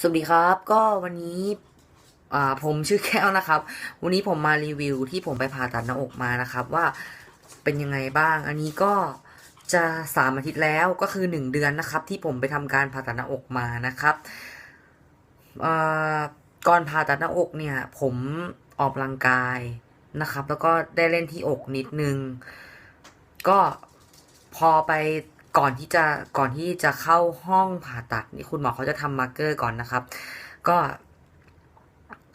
สวัสดีครับก็วันนี้ผมชื่อแก้วนะครับ วันนี้ผมมารีวิวที่ผมไปผ่าตัดหน้าอกมานะครับ ว่าเป็นยังไงบ้าง อันนี้ก็จะสามอาทิตย์แล้วก็คือหนึ่งเดือนนะครับ ที่ผมไปทำการผ่าตัดหน้าอกมานะครับก่อนผ่าตัดหน้าอกเนี่ย ผมออกกำลังกายนะครับ แล้วก็ได้เล่นที่อกนิดนึง ก็พอไป ก่อนที่จะก่อนที่จะเข้าห้องผ่าตัดนี่คุณหมอเขาจะทำมาร์เกอร์ก่อนนะครับ ก็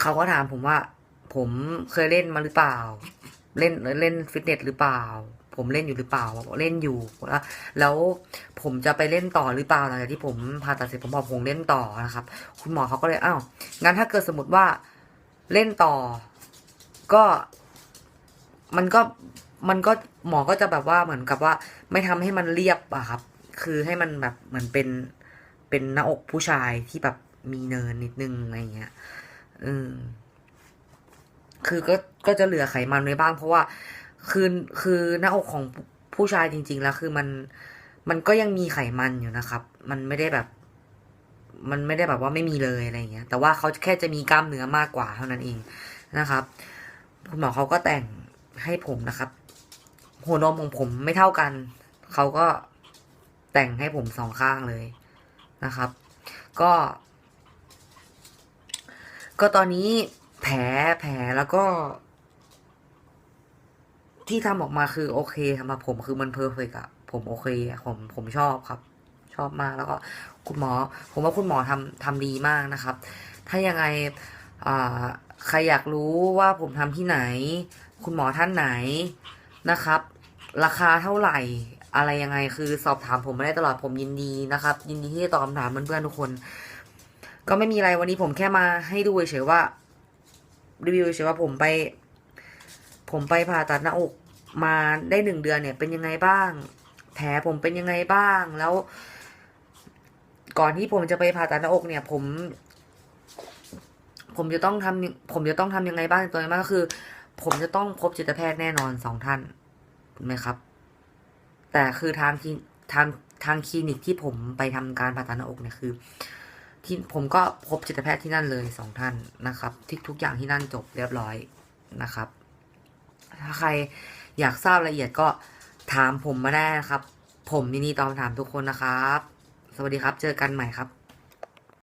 เขาก็ถามผมว่า ผมเคยเล่นมาหรือเปล่า เล่นเล่นฟิตเนสหรือเปล่า ผมเล่นอยู่หรือเปล่าบอกเล่นอยู่แล้วแล้วผมจะไปเล่นต่อหรือเปล่าหลังจากที่ผมผ่าตัดเสร็จผมบอกผมเล่นต่อนะครับ คุณหมอเขาก็เลยอ้าวงั้นถ้าเกิดสมมติว่าเล่นต่อ ก็ มันก็มันก็หมอก็จะแบบว่าเหมือนกับว่า ไม่ทำให้มันเรียบอะครับ คือให้มันแบบเหมือนเป็นเป็นหน้าอกผู้ชายที่แบบมีเนินนิดนึงอะไรเงี้ยอืมคือก็ก็จะเหลือไขมันไว้บ้าง เพราะว่าคือคือหน้าอกของผู้ชายจริง ๆ แล้ว คือมันมันก็ยังมีไขมันอยู่นะครับ มันไม่ได้แบบ มันไม่ได้แบบว่าไม่มีเลยอะไรเงี้ย แต่ว่าเขาแค่จะมีกล้ามเนื้อมากกว่าเท่านั้นเองนะครับ คุณหมอเขาก็แต่ง ให้ผมนะครับ หัวนมของผมไม่เท่ากัน เขาก็แต่งให้ผมสองข้างเลยนะครับ ก็ ก็ตอนนี้แผลแผลแล้วก็ ที่ทำออกมาคือโอเคสำหรับผมคือมันเพอร์เฟกอะผมโอเคผมผมชอบครับ ชอบมากแล้วก็คุณหมอ ผมว่าคุณหมอทำทำดีมากนะครับ ถ้ายังไงใครอยากรู้ว่าผมทำที่ไหน คุณหมอท่านไหนนะครับ ราคาเท่าไหร่ อะไรยังไงคือสอบถามผมมาได้ตลอดผมยินดีนะครับ ยินดีที่จะตอบคำถามเพื่อนๆทุกคน ก็ไม่มีอะไรวันนี้ผมแค่มาให้ดูเฉยว่ารีวิวเฉยว่าผมไป ผมไปผ่าตัดหน้าอกมาได้หนึ่งเดือนเนี่ย เป็นยังไงบ้าง แผลผมเป็นยังไงบ้างแล้ว ก่อนที่ผมจะไปผ่าตัดหน้าอกเนี่ย ผม ผมจะต้องทำผมจะต้องทำยังไงบ้างตัวนี้บ้าก็คือ ผมจะต้องพบจิตแพทย์แน่นอนสองท่านถูกไหมครับ แต่คือทางที่ทางทางคลินิกที่ผมไปทำการผ่าตัดหน้าอกเนี่ยคือ ที่ผมก็พบจิตแพทย์ที่นั่นเลยสองท่านนะครับ ที่ทุกอย่างที่นั่นจบเรียบร้อยนะครับ ถ้าใครอยากทราบรายละเอียดก็ถามผมมาได้นะครับ ผมยินดีตอบถามทุกคนนะครับ สวัสดีครับ เจอกันใหม่ครับ